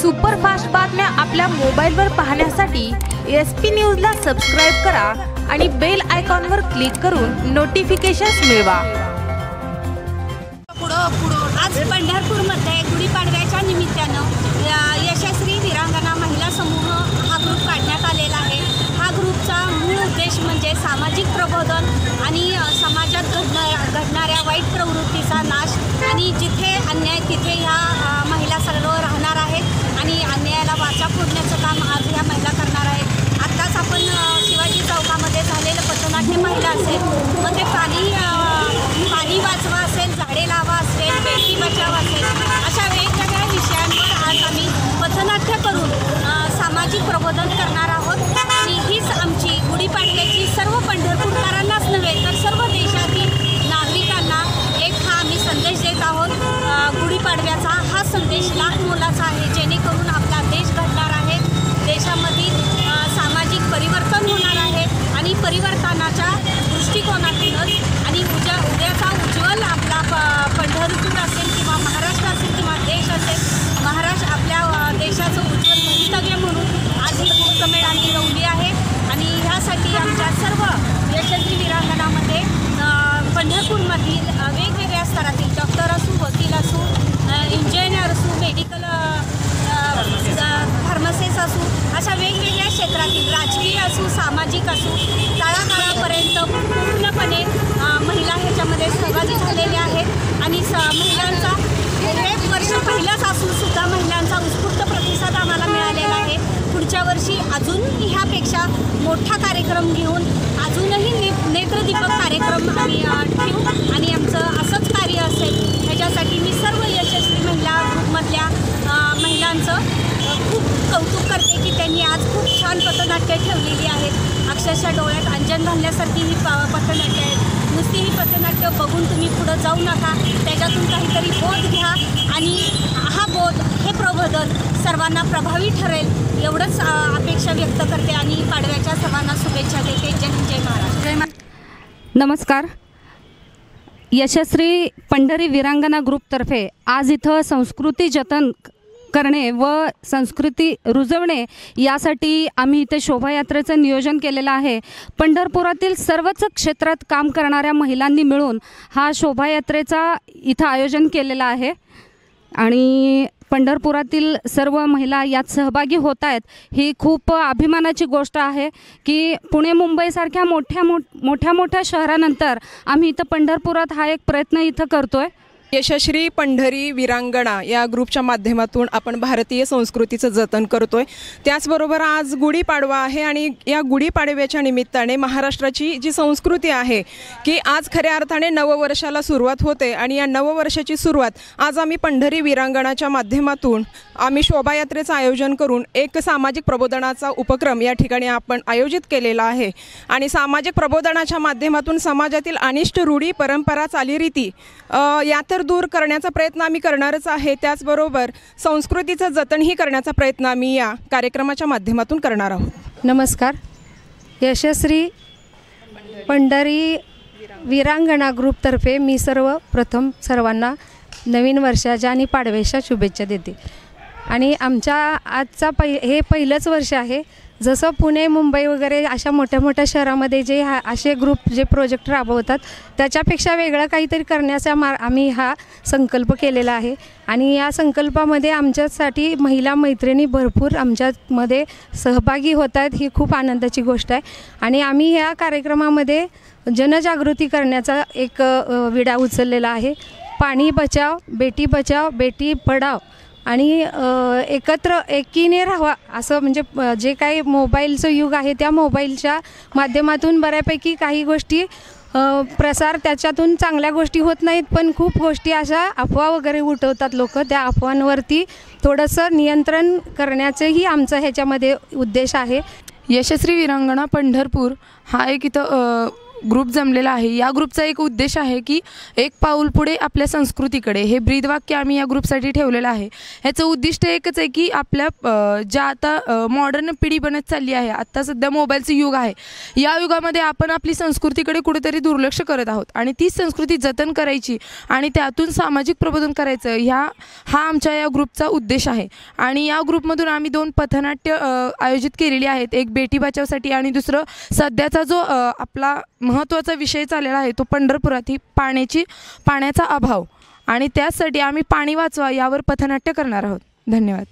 Superfast बातम्या आपल्या मोबाईलवर पाहण्यासाठी एस पी न्यूजला सबस्क्राईब करा आणि बेल आयकॉनवर क्लिक करून नोटिफिकेशन्स मिळवा. पुढं पुढं. आज पंढरपूरमध्ये गुढीपाडव्याच्या निमित्तानं यशस्वी विरांगणा महिला समूह हा ग्रुप काढण्यात आलेला आहे. हा ग्रुपचा मूळ उद्देश म्हणजे सामाजिक प्रबोधन आणि समाजात घडणाऱ्या घडणाऱ्या वाईट प्रवृत्तीचा नाश आणि जिथे अन्याय तिथे ह्या さんに क्षेत्रातील राजकीय असू सामाजिक असू तळागाळापर्यंत पूर्णपणे महिला ह्याच्यामध्ये सहभागी झालेल्या आहेत. आणि स महिलांचा एक वर्ष पहिलाच असून सुद्धा महिलांचा उत्स्फूर्त प्रतिसाद आम्हाला मिळालेला आहे. पुढच्या वर्षी अजून ह्यापेक्षा मोठा कार्यक्रम घेऊन अजूनही ने नेत्रदीपक कार्यक्रम आम्ही ठेवू. आणि आमचं असंच कार्य असेल ह्याच्यासाठी मी सर्व यशस्वी महिला ग्रुपमधल्या महिलांचं अ, खूप कौतुक करते की त्यांनी आज खूप छान पथनाट्य ठेवलेली आहेत. अक्षरशः डोळ्यात अंजन घालण्यासारखी ही प पथनाट्य आहेत. नुसती ही पथनाट्य बघून तुम्ही पुढं जाऊ नका. त्याच्यातून काहीतरी बोध घ्या आणि हा बोध हे प्रबोधन सर्वांना प्रभावी ठरेल एवढंच अपेक्षा व्यक्त करते आणि पाडव्याच्या सर्वांना शुभेच्छा देते. जय हिंद, जय महाराष्ट्र. जय नमस्कार. यशस्वी पंढरी विरांगणा ग्रुपतर्फे आज इथं संस्कृती जतन करणे व संस्कृती रुजवणे यासाठी आम्ही इथे शोभायात्रेचं नियोजन केलेलं आहे. पंढरपुरातील सर्वच क्षेत्रात काम करणाऱ्या महिलांनी मिळून हा शोभायात्रेचा इथं आयोजन केलेलं आहे. आणि पंढरपुरातील सर्व महिला यात सहभागी होत आहेत ही खूप अभिमानाची गोष्ट आहे की पुणे मुंबईसारख्या मोठ्या मो मोठ्या मोठ्या शहरानंतर आम्ही इथं पंढरपुरात हा एक प्रयत्न इथं करतो आहे यशश्री पंढरी विरांगणा या ग्रुपच्या माध्यमातून आपण भारतीय संस्कृतीचं जतन करतोय. त्याचबरोबर आज गुढीपाडवा आहे आणि या गुढीपाडव्याच्या निमित्ताने महाराष्ट्राची जी संस्कृती आहे की आज खऱ्या अर्थाने नववर्षाला सुरुवात होते आणि या नववर्षाची सुरुवात आज आम्ही पंढरी विरांगणाच्या माध्यमातून आम्ही शोभायात्रेचं आयोजन करून एक सामाजिक प्रबोधनाचा उपक्रम या ठिकाणी आपण आयोजित केलेला आहे. आणि सामाजिक प्रबोधनाच्या माध्यमातून समाजातील अनिष्ट रूढी परंपरा चालीरीती या तर दूर करण्याचा प्रयत्न आम्ही करणारच आहे. त्याचबरोबर संस्कृतीचं जतनही करण्याचा प्रयत्न आम्ही या कार्यक्रमाच्या माध्यमातून करणार आहोत. नमस्कार. यशस्वी पंढरी वीरांगणा ग्रुपतर्फे मी सर्व प्रथम सर्वांना नवीन वर्षाच्या आणि पाडव्याच्या शुभेच्छा देते. आणि आमच्या आजचा पहि हे पहिलंच वर्ष आहे. जसं पुणे मुंबई वगैरे अशा मोठ्या मोठ्या शहरामध्ये जे हा असे ग्रुप जे प्रोजेक्ट राबवतात त्याच्यापेक्षा वेगळं काहीतरी करण्याचा मार आम्ही हा संकल्प केलेला आहे. आणि या संकल्पामध्ये आमच्यासाठी महिला मैत्रिणी भरपूर आमच्यामध्ये सहभागी होत आहेत ही खूप आनंदाची गोष्ट आहे. आणि आम्ही या कार्यक्रमामध्ये जनजागृती करण्याचा एक विडा उचललेला आहे. पाणी बचाव बेटी बचाव बेटी पढाव आणि एकत्र एकीने राहावा असं म्हणजे जे काही मोबाईलचं युग आहे त्या मोबाईलच्या माध्यमातून बऱ्यापैकी काही गोष्टी प्रसार त्याच्यातून चांगल्या गोष्टी होत नाहीत पण खूप गोष्टी अशा अफवा वगैरे उठवतात लोक. त्या अफवांवरती थोडंसं नियंत्रण करण्याचंही आमचं ह्याच्यामध्ये उद्देश आहे. यशस्वी विरांगणा पंढरपूर हा एक इथं ग्रुप जमलेला आहे. या ग्रुपचा एक उद्देश आहे की एक पाऊल पुढे आपल्या संस्कृतीकडे. हे ब्रीदवाक्य आम्ही या ग्रुपसाठी ठेवलेलं आहे. ह्याचं उद्दिष्ट एकच आहे की आपल्या ज्या आता मॉडर्न पिढी बनत चालली आहे आत्ता सध्या मोबाईलचं युग आहे. या युगामध्ये आपण आपली संस्कृतीकडे कुठेतरी दुर्लक्ष करत आहोत आणि तीच संस्कृती जतन करायची आणि त्यातून सामाजिक प्रबोधन करायचं ह्या हा आमच्या या ग्रुपचा उद्देश आहे. आणि या ग्रुपमधून आम्ही दोन पथनाट्य आयोजित केलेली आहेत. एक बेटी बचावसाठी आणि दुसरं सध्याचा जो आपला महत्त्वाचा विषय चाललेला आहे तो पंढरपुरात ही पाण्याची पाण्याचा अभाव. आणि त्यासाठी आम्ही पाणी वाचवा यावर पथनाट्य करणार आहोत. धन्यवाद.